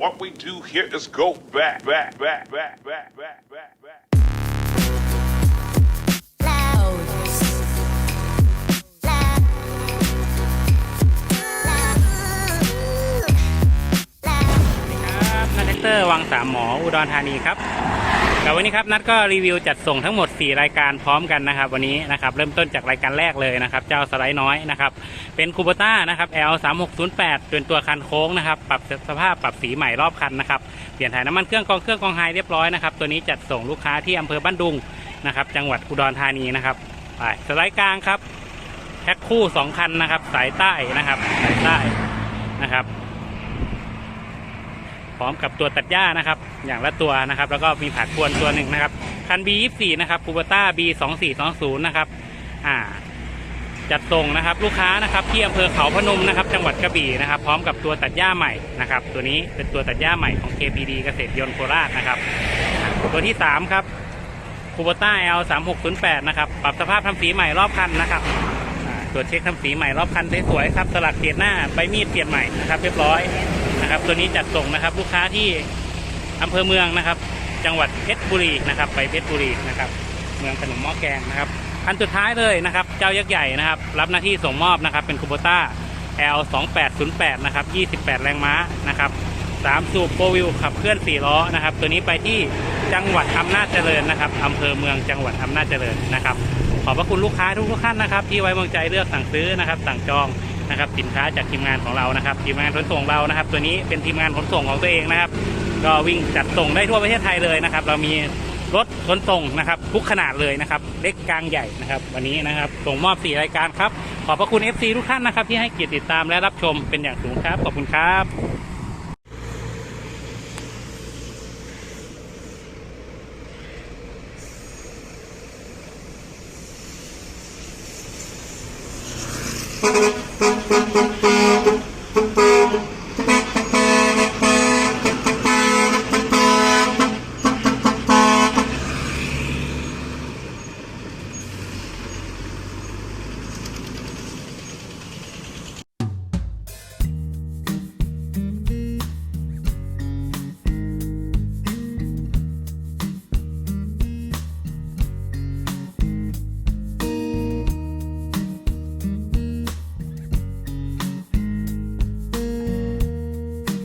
What we do here is go back, back, back, back, back, back, back, back. ครับนัทแท็กเตอร์วังสามหมออุดรธานีครับ กับวันนี้ครับนัดก็รีวิวจัดส่งทั้งหมด 4 รายการพร้อมกันนะครับ วันนี้นะครับเริ่มต้นจากรายการแรกเลยนะครับ เจ้าสไลด์น้อยนะครับเป็นคูโบต้านะครับ L 3 6 0 8เป็นตัวคันโค้งนะครับปรับสภาพปรับสีใหม่รอบคันนะครับเปลี่ยนถ่ายน้ำมันเครื่องกองเครื่องกองไฮเรียบร้อยนะครับตัวนี้จัดส่งลูกค้าที่อำเภอบ้านดุงนะครับจังหวัดอุดรธานีนะครับไปสไลด์กลางครับแพ็คคู่สองคันนะครับ สายใต้นะครับสายใต้นะครับ พร้อมกับตัวตัดหญ้านะครับ อย่างละตัวนะครับ แล้วก็มีผักกวนตัวหนึ่งนะครับ คัน B24 นะครับคูเบต้า B2420 นะครับ อ่า จัดส่งนะครับ ลูกค้านะครับที่อำเภอเขาพนมนะครับ จังหวัดกระบี่นะครับ พร้อมกับตัวตัดหญ้าใหม่นะครับ ตัวนี้เป็นตัวตัดหญ้าใหม่ของ KPD เกษตรยนต์โคราชนะครับ ตัวที่3ครับคูเบต้า L 3608 นะครับ ปรับสภาพทำสีใหม่รอบคันนะครับ ตรวจเช็คทำสีใหม่รอบคันสวยๆครับสลักเกียร์หน้าใบมีดเปลี่ยนใหม่นะครับ เรียบร้อยนะครับ ตัวนี้จัดส่งนะครับ ลูกค้าที่อำเภอเมืองนะครับ จังหวัดเพชรบุรีนะครับ ไปเพชรบุรีนะครับ เมืองขนมหม้อแกงนะครับอันสุดท้ายเลยนะครับ เจ้ายักษ์ใหญ่นะครับ รับหน้าที่ส่งมอบนะครับ เป็นคูโบต้า L 2 8 0 8 นะครับ 28 แรงม้านะครับ3สูบโปรวิวขับเคลื่อน 4 ล้อนะครับ ตัวนี้ไปที่จังหวัดอำนาจเจริญนะครับอำเภอเมืองจังหวัดอำนาจเจริญนะครับ อบพระคุณลูกค้าทุกๆท่านนะครับ ที่ไว้วางใจเลือกสั่งซื้อนะครับ สั่งจองนะครับสินค้าจากทีมงานของเรานะครับ ทีมงานขนส่งเรานะครับ ตัวนี้เป็นทีมงานขนส่งของตัวเองนะครับ ก็วิ่งจัดส่งได้ทั่วประเทศไทยเลยนะครับ เรามีรถขนส่งนะครับทุกขนาดเลยนะครับ เล็กกลางใหญ่นะครับ วันนี้นะครับส่งมอบ 4 รายการครับ ขอบพระคุณ FC ทุกท่านนะครับ ที่ให้เกียรติติดตามและรับชมเป็นอย่างสูงครับ ขอบคุณครับ